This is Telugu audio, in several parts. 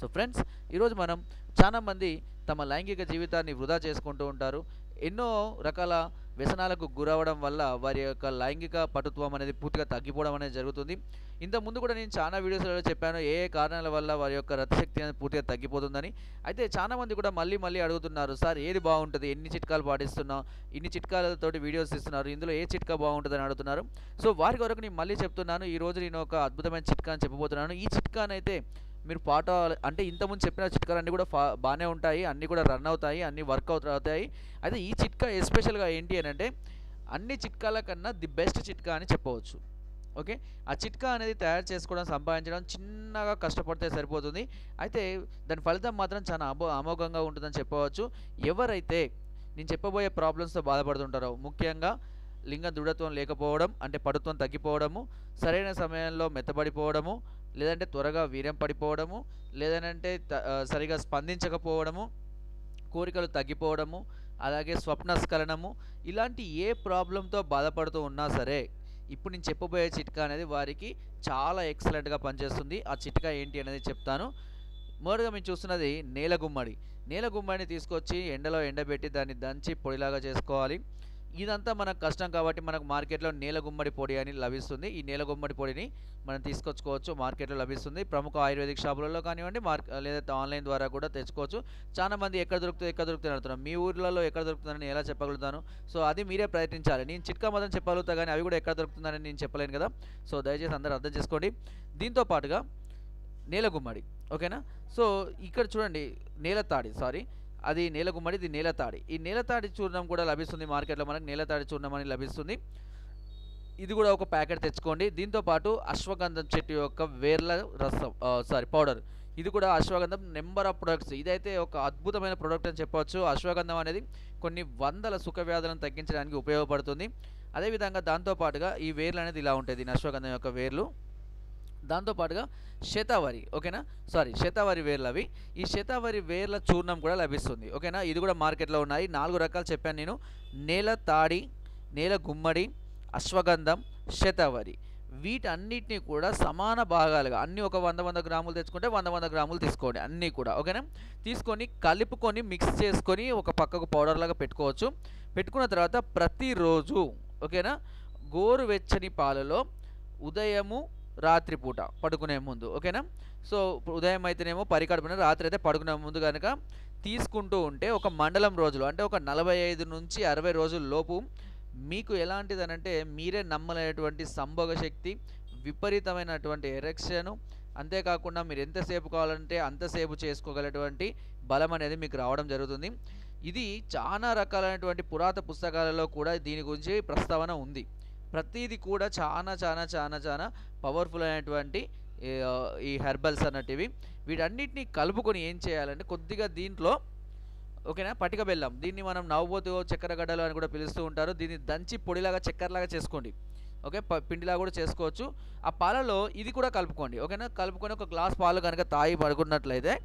సో ఫ్రెండ్స్ ఈరోజు మనం చాలామంది తమ లైంగిక జీవితాన్ని వృధా చేసుకుంటూ ఉంటారు. ఎన్నో రకాల వ్యసనాలకు గురవడం వల్ల వారి యొక్క లైంగిక పటుత్వం అనేది పూర్తిగా తగ్గిపోవడం అనేది జరుగుతుంది. ఇంత ముందు కూడా నేను చాలా వీడియోస్లలో చెప్పాను ఏ ఏ కారణాల వల్ల వారి యొక్క రథశక్తి అనేది పూర్తిగా తగ్గిపోతుందని. అయితే చాలా మంది కూడా మళ్ళీ మళ్ళీ అడుగుతున్నారు సార్ ఏది బాగుంటుంది? ఎన్ని చిట్కాలు పాటిస్తున్నాం? ఇన్ని చిట్కాలతోటి వీడియోస్ ఇస్తున్నారు ఇందులో ఏ చిట్కా బాగుంటుందని అడుగుతున్నారు? సో వారి కొరకు నేను మళ్ళీ చెప్తున్నాను ఈ రోజు నేను ఒక అద్భుతమైన చిట్కా అని చెప్పబోతున్నాను. ఈ చిట్కానైతే మీరు పాట అంటే ఇంతకుముందు చెప్పిన చిట్కాలు అన్నీ కూడా ఫా బాగానే ఉంటాయి అన్నీ కూడా రన్ అవుతాయి అన్నీ వర్క్ అవుతాయి. అయితే ఈ చిట్కా ఎస్పెషల్గా ఏంటి అని అంటే అన్ని చిట్కాల కన్నా ది బెస్ట్ చిట్కా అని చెప్పవచ్చు. ఓకే? ఆ చిట్కా అనేది తయారు చేసుకోవడం సంపాదించడం చిన్నగా కష్టపడితే సరిపోతుంది. అయితే దాని ఫలితం మాత్రం చాలా అమో అమోఘంగా ఉంటుందని చెప్పవచ్చు. ఎవరైతే నేను చెప్పబోయే ప్రాబ్లమ్స్తో బాధపడుతుంటారో ముఖ్యంగా లింగ దృఢత్వం లేకపోవడం అంటే పడుత్వం తగ్గిపోవడము సరైన సమయంలో మెత్తబడిపోవడము లేదంటే త్వరగా వీర్యం పడిపోవడము లేదంటే సరిగా స్పందించకపోవడము కోరికలు తగ్గిపోవడము అలాగే స్వప్నస్ఖలనము ఇలాంటి ఏ ప్రాబ్లంతో బాధపడుతూ ఉన్నా సరే ఇప్పుడు నేను చెప్పబోయే చిట్కా అనేది వారికి చాలా ఎక్సలెంట్గా పనిచేస్తుంది. ఆ చిట్కా ఏంటి అనేది చెప్తాను. మొదటగా మేము చూస్తున్నది నేల గుమ్మడి. నేల గుమ్మడిని తీసుకొచ్చి ఎండలో ఎండబెట్టి దాన్ని దంచి పొడిలాగా చేసుకోవాలి. ఇదంతా మనకు కష్టం కాబట్టి మనకు మార్కెట్లో నేల గుమ్మడి పొడి అని లభిస్తుంది. ఈ నేల గుమ్మడి పొడిని మనం తీసుకొచ్చుకోవచ్చు మార్కెట్లో లభిస్తుంది. ప్రముఖ ఆయుర్వేదిక్ షాపులలో కానివ్వండి మార్క్ లేదా ఆన్లైన్ ద్వారా కూడా తెచ్చుకోవచ్చు. చాలా మంది ఎక్కడ దొరుకుతుంది ఎక్కడ దొరుకుతుంది అడుగుతున్నాం మీ ఊర్లలో ఎక్కడ దొరుకుతుందని ఎలా చెప్పగలుగుతాను? సో అది మీరే ప్రయత్నించాలి. నేను చిట్కా మాత్రం చెప్పగలుగుతా కానీ అవి కూడా ఎక్కడ దొరుకుతుందని నేను చెప్పలేను కదా. సో దయచేసి అందరూ అర్థం చేసుకోండి. దీంతో పాటుగా నేల గుమ్మడి ఓకేనా? సో ఇక్కడ చూడండి నేల తాడి సారీ. అది నేలగుమ్మడి ఇది నేలతాడి. ఈ నేలతాడి చూర్ణం కూడా లభిస్తుంది మార్కెట్లో మనకు నేలతాడి చూర్ణం అని లభిస్తుంది. ఇది కూడా ఒక ప్యాకెట్ తెచ్చుకోండి. దీంతో పాటు అశ్వగంధం చెట్టు యొక్క వేర్ల రసం సారీ పౌడర్ ఇది కూడా అశ్వగంధం నెంబర్ ఆఫ్ ప్రొడక్ట్స్ ఇదైతే ఒక అద్భుతమైన ప్రొడక్ట్ అని చెప్పవచ్చు. అశ్వగంధం అనేది కొన్ని వందల సుఖ వ్యాధులను తగ్గించడానికి ఉపయోగపడుతుంది. అదేవిధంగా దాంతో పాటుగా ఈ వేర్లు అనేది ఇలా ఉంటుంది దీని అశ్వగంధం యొక్క వేర్లు. దాంతోపాటుగా శతావరి ఓకేనా? సారీ శతావరి వేర్లు అవి. ఈ శతావరి వేర్ల చూర్ణం కూడా లభిస్తుంది ఓకేనా? ఇది కూడా మార్కెట్లో ఉన్నాయి. నాలుగు రకాలు చెప్పాను నేను. నేల తాడి నేల గుమ్మడి అశ్వగంధం శతావరి. వీటన్నిటిని కూడా సమాన భాగాలుగా అన్ని ఒక వంద వంద గ్రాములు తెచ్చుకుంటే వంద వంద గ్రాములు తీసుకోండి అన్నీ కూడా ఓకేనా? తీసుకొని కలుపుకొని మిక్స్ చేసుకొని ఒక పక్కకు పౌడర్ లాగా పెట్టుకోవచ్చు. పెట్టుకున్న తర్వాత ప్రతిరోజు ఓకేనా? గోరువెచ్చని పాలలో ఉదయము రాత్రిపూట పడుకునే ముందు ఓకేనా? సో ఉదయం అయితేనేమో పరికడుపున రాత్రి అయితే పడుకునే ముందు కనుక తీసుకుంటూ ఉంటే ఒక మండలం రోజులు అంటే ఒక నలభై ఐదు నుంచి అరవై రోజుల లోపు మీకు ఎలాంటిదనంటే మీరే నమ్మలేనటువంటి సంభోగ శక్తి విపరీతమైనటువంటి ఎరెక్షను అంతేకాకుండా మీరు ఎంతసేపు కావాలంటే అంతసేపు చేసుకోగలటువంటి బలం అనేది మీకు రావడం జరుగుతుంది. ఇది చాలా రకాలైనటువంటి పురాత పుస్తకాలలో కూడా దీని గురించి ప్రస్తావన ఉంది. ప్రతిదీ కూడా చాలా చాలా చాలా చాలా పవర్ఫుల్ అయినటువంటి ఈ, హెర్బల్స్ అన్నటివి. వీటన్నిటిని కలుపుకొని ఏం చేయాలంటే కొద్దిగా దీంట్లో ఓకేనా పటిక బెల్లం. దీన్ని మనం నవ్వబోతు చక్కెర గడ్డలు అని కూడా పిలుస్తూ ఉంటారు. దీన్ని దంచి పొడిలాగా చక్కెరలాగా చేసుకోండి. ఓకే ప- పిండిలా కూడా చేసుకోవచ్చు. ఆ పాలలో ఇది కూడా కలుపుకోండి. ఓకేనా కలుపుకొని ఒక గ్లాస్ పాలు కనుక తాగి పడుకున్నట్లయితే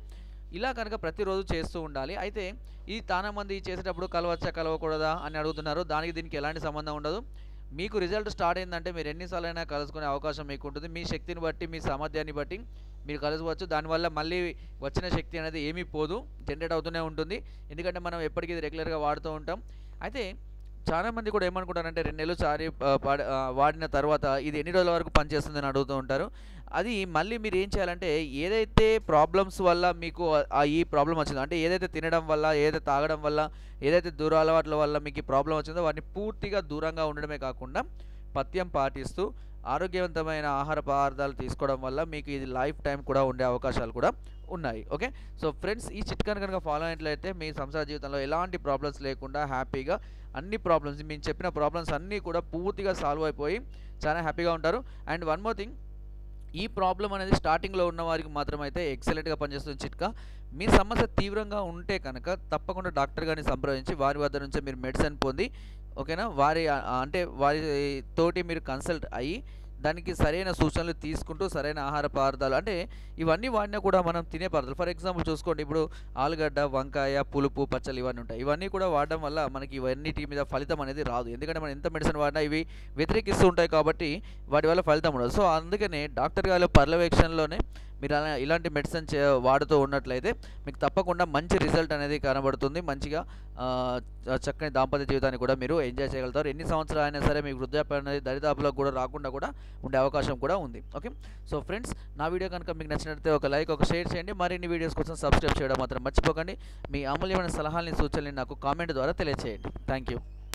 ఇలా కనుక ప్రతిరోజు చేస్తూ ఉండాలి. అయితే ఇది చాలా మంది చేసేటప్పుడు కలవచ్చా కలవకూడదా అని అడుగుతున్నారు. దానికి దీనికి ఎలాంటి సంబంధం ఉండదు. మీకు రిజల్ట్ స్టార్ట్ అయిందంటే మీరు ఎన్నిసార్లు అయినా కలుసుకునే అవకాశం మీకు ఉంటుంది మీ శక్తిని బట్టి మీ సామర్థ్యాన్ని బట్టి మీరు కలుసుకోవచ్చు. దానివల్ల మళ్ళీ వచ్చిన శక్తి అనేది ఏమీ పోదు జనరేట్ అవుతూనే ఉంటుంది. ఎందుకంటే మనం ఎప్పటికీ రెగ్యులర్గా వాడుతూ ఉంటాం. అయితే చాలా మంది కూడా ఏమనుకుంటారంటే రెండు నెలలు సారి వాడిన తర్వాత ఇది ఎన్ని రోజుల వరకు పనిచేస్తుందని అడుగుతూ ఉంటారు. అది మళ్ళీ మీరు ఏం చేయాలంటే ఏదైతే ప్రాబ్లమ్స్ వల్ల మీకు ఆ- ఈ ప్రాబ్లం వచ్చిందో అంటే ఏదైతే తినడం వల్ల ఏదైతే తాగడం వల్ల ఏదైతే దూర అలవాట్ల వల్ల మీకు ఈ ప్రాబ్లం వచ్చిందో వాటిని పూర్తిగా దూరంగా ఉండడమే కాకుండా పథ్యం పాటిస్తూ ఆరోగ్యవంతమైన ఆహార పదార్థాలు తీసుకోవడం వల్ల మీకు ఇది లైఫ్ టైం కూడా ఉండే అవకాశాలు కూడా ఉన్నాయి. ఓకే సో ఫ్రెండ్స్ ఈ చిట్కాను కనుక ఫాలో అయినట్లయితే మీ సంసార జీవితంలో ఎలాంటి ప్రాబ్లమ్స్ లేకుండా హ్యాపీగా అన్ని ప్రాబ్లమ్స్ మేము చెప్పిన ప్రాబ్లమ్స్ అన్నీ కూడా పూర్తిగా సాల్వ్ అయిపోయి చాలా హ్యాపీగా ఉంటారు. అండ్ వన్ మోర్ థింగ్ ఈ ప్రాబ్లం అనేది స్టార్టింగ్లో ఉన్న వారికి మాత్రమైతే ఎక్సలెంట్గా పనిచేస్తుంది చిట్కా. మీ సమస్య తీవ్రంగా ఉంటే కనుక తప్పకుండా డాక్టర్ గారిని సంప్రదించి వారి వద్ద నుంచి మీరు మెడిసిన్ పొంది ఓకేనా? వారి అంటే వారి తోటి మీరు కన్సల్ట్ అయ్యి దానికి సరైన సూచనలు తీసుకుంటూ సరైన ఆహార పదార్థాలు అంటే ఇవన్నీ వాడినా కూడా మనం తినే పదార్థాలు. ఫర్ ఎగ్జాంపుల్ చూసుకోండి ఇప్పుడు ఆలుగడ్డ వంకాయ పులుపు పచ్చలు ఇవన్నీ ఉంటాయి. ఇవన్నీ కూడా వాడడం వల్ల మనకి ఇవన్నిటి మీద ఫలితం అనేది రాదు. ఎందుకంటే మనం ఎంత మెడిసిన్ వాడినా ఇవి వ్యతిరేకిస్తూ ఉంటాయి కాబట్టి వాటి వల్ల ఫలితం ఉండదు. సో అందుకనే డాక్టర్ గారి పర్యవేక్షణలోనే మీరు అలా ఇలాంటి మెడిసిన్ చే వాడుతూ ఉన్నట్లయితే మీకు తప్పకుండా మంచి రిజల్ట్ అనేది కనబడుతుంది. మంచిగా చక్కని దాంపత్య జీవితాన్ని కూడా మీరు ఎంజాయ్ చేయగలుగుతారు. ఎన్ని సంవత్సరాలు అయినా సరే మీకు వృద్ధాప్యం అనేది దరిదాపులో కూడా రాకుండా కూడా ఉండే అవకాశం కూడా ఉంది. ఓకే? సో ఫ్రెండ్స్ నా వీడియో కనుక మీకు నచ్చినట్లయితే ఒక లైక్ ఒక షేర్ చేయండి. మరిన్ని వీడియోస్ కోసం సబ్స్క్రైబ్ చేయడం మాత్రం మర్చిపోకండి. మీ అమూల్యమైన సలహాలని సూచనలు నాకు కామెంట్ ద్వారా తెలియజేయండి థ్యాంక్ యూ